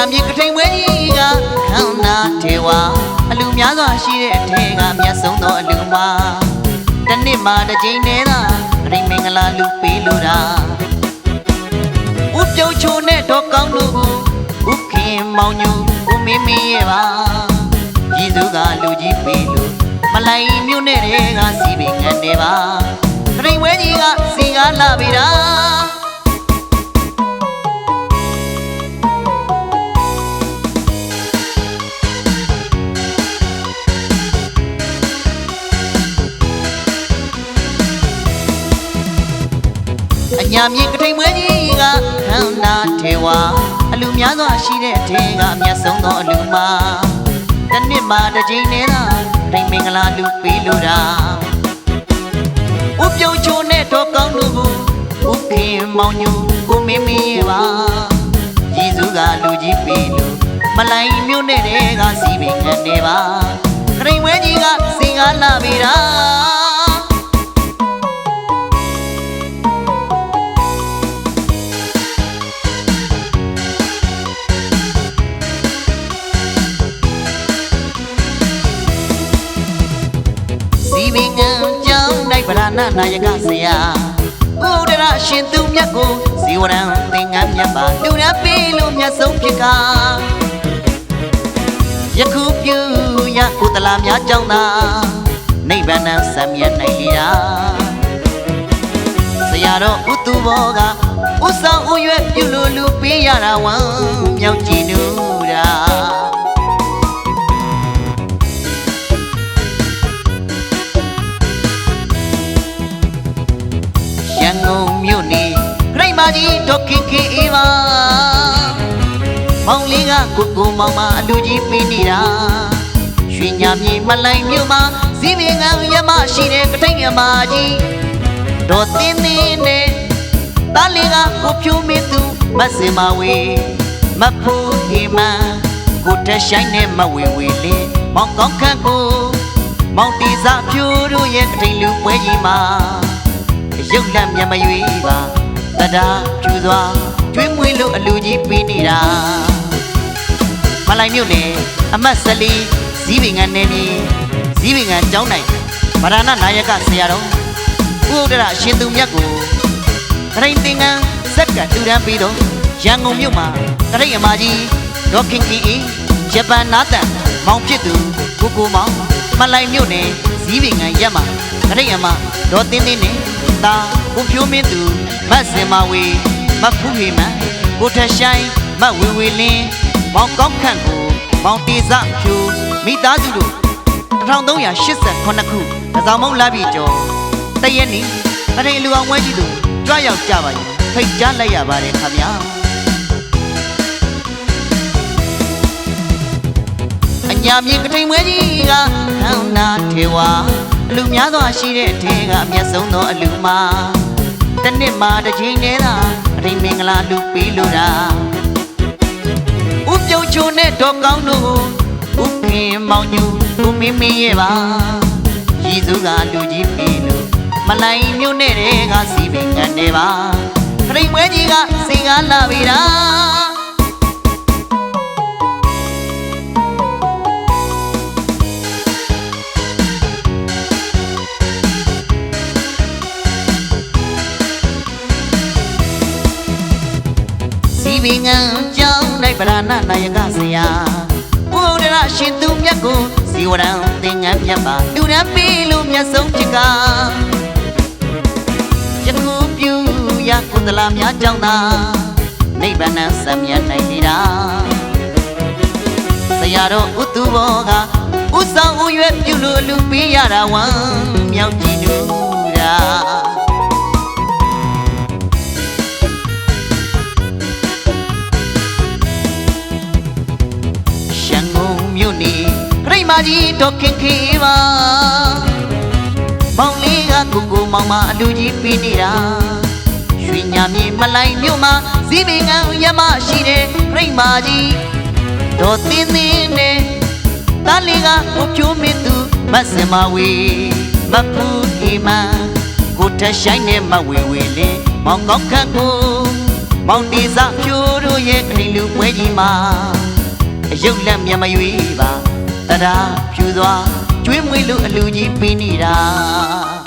ညာမြေကထိန်ဝဲကြီးကခန္ဓာထေဝါအလူများစွာရှိတဲ့အထက်ကမြတ်ဆုံးသောအလူမှာတစ်နှစ်မှာတစ်ကြိမ်နဲ့သာပြိမင်္ဂလာလူပေးလို့တာဥပြုံချိုနဲ့တော့ကောင်းတို့ကိုဥခင်မောင်ညူဦးမင်းမင်းရဲ့ပါရည်သူကလူကြီးပေးလို့မလိုက်မြို့နဲ့တွေကစီပင်ငံနေပါပြိဝဲကြီးကစီကားလာပြီတာ ညာမြေကထိန်မွဲကြီးကခန္ဓာထေဝါအလူများစွာရှိတဲ့ထဲကအမျက်ဆုံးသောအလူမှာတစ်နှစ်မှာတစ်ကြိမ်နဲ့သာပြိမင်္ဂလာလူပေးလို့တာဥပြုံချိုနဲ့တော့ကောင်းတို့ကိုဥခင်မောင်ညူကိုမင်းမင်းရဲ့ပါဂျေဇုကလူကြီးပေးလို့မလိုက်မြို့နဲ့တဲကစီပင်ခံနေပါခရိန်ဝဲကြီးကစင်ကားလာပြီတာ ကြောင်းနိုင်ဗရဏနာယကဆရာဘုဒ္ဓရရှင်သူမြတ်ကိုဇီဝရံသင်္ကန်းမြတ်ပါလူရပေးလို့မြတ်ဆုံးဖြစ်ကယခုပြုရကုသလာများကြောင်းသာနိဗ္ဗာန်ဆံမြတ်နိုင်လျာဆရာတော်ဥတုဘောကဥဆောင်ဥရွက်ပြုလို့လူပေးရတာဝမ်းမြောက်ကြည်နူတာ ကြီးဒေါက်ခင်ခင်အေးပါမောင်လေးကကိုကိုမောင်မအလူကြီးပေးနေတာရွှေညာမြေမလိုင်မြို့မှာဇီးပင်ကံရမရှိတဲ့ကထိန်ရမကြီးဒေါ်သင်းသင်းနဲ့တားလေးကကိုဖြိုးမင်းသူမတ်စင်မဝေမဖို့ဒီမန်ကိုတက်ဆိုင်နဲ့မဝေဝေလေးမောင်ကောင်းခန့်ကိုမောင်တီစာဖြိုးတို့ရဲ့ကထိန်လူပွဲကြီးမှာရုပ်လက်မျက်မရွေးပါ တဒါကျူစွာကျွေးမွေးလို့အလူကြီးပေးနေတာမလိုက်မြို့နယ်အမတ်စလီဇီးပင်ငံနယ်မြေဇီးပင်ငံကျောင်းနိုင်ဗရဏနာယကဆရာတော်ဥဒ္ဒရရှင်သူမြတ်ကိုတရင်သင်္ကန်းဇက်ကတူတန်းပြီးတော့ရန်ကုန်မြို့မှာတရိတ်အမကြီးဒေါခင်ကီအီဂျပန်နာတန်မောင်ဖြစ်သူကိုကိုမောင်မလိုက်မြို့နယ်ဇီးပင်ငံရက်မှာတရိတ်အမဒေါ်တင်းတင်းနဲ့ တာကိုဖြိုးမင်းသူမတ်စင်မဝေမဖူးဟေမန်ကိုထဆိုင်မတ်ဝေဝေလင်းမောင်ကောင်းခန့်ကိုမောင်တေစဖြူမိသားစုတို့1389ခုတစောင်းမုံလာပြီကျော်တရက်နေ့တရင်လူအောင်ဝဲကြီးတို့ကြွရောက်ကြပါရင်ဖိတ်ကြားလိုက်ရပါတယ်ခမညာအညာမြေကထိန်ဝဲကြီးကခန္ဓာထေဝါအ လူများစွာရှိတဲ့အထက်ကအမျက်ဆုံးသောအလူမှာတစ်နှစ်မှာတစ်ချိန်တည်းသာအရင်မင်္ဂလာလူပေးလို့တာဥပြုံချိုနဲ့တော့ကောင်းတို့ကိုဥခင်မောင်ညူကိုမင်းမင်းရဲ့ပါရည်စုကလူကြီးပေးလို့မလိုက်မြို့နဲ့တဲ့ကစီပင်ကနေပါခရိန်မွဲကြီးကစင်ကားလာပြီတာ စီပင်ငံကြောင်းလိုက်ဗလာဏနာယကဆရာဘုဒ္ဓရရှင်သူမြတ်ကိုစီဝရံသင်္ကန်းမြတ်ပါလူရန်ပေးလို့မြတ်ဆုံးဖြစ်ကယခုပြုရကုသလာများကြောင်းသာနိဗ္ဗာန်ဆံမြတ်နိုင်နေတာဆရာတော်ဥတုဘောကဥဆောင်ဥရွယ်ပြုလို့လူပေးရတာဝမ်းမြောက်ကြည်နူတာ မကြီးတော့ခင်ခေပါမောင်လေးကကိုကိုမောင်မအလူကြီးပေးနေတာရွှေညာမြေမလိုက်မြို့မှာဇီးပင်ကံရမရှိတဲ့ခရိတ်မကြီးတော့သင်းသင်းနဲ့တားလေးကကိုဖြိုးမင်းသူမတ်စင်မဝေမဖူးဒီမန်ကိုထဆိုင်နဲ့မဝေဝေလေးမောင်ကောက်ခတ်ကိုမောင်ဒီစာဖြိုးတို့တို့ရဲ့ခိန်လူပွဲကြီးမှာအယုတ်လက်မျက်မရွေးပါ တရားဖြူသွားကျွေးမွေးလို့အလူကြီးပေးနေတာ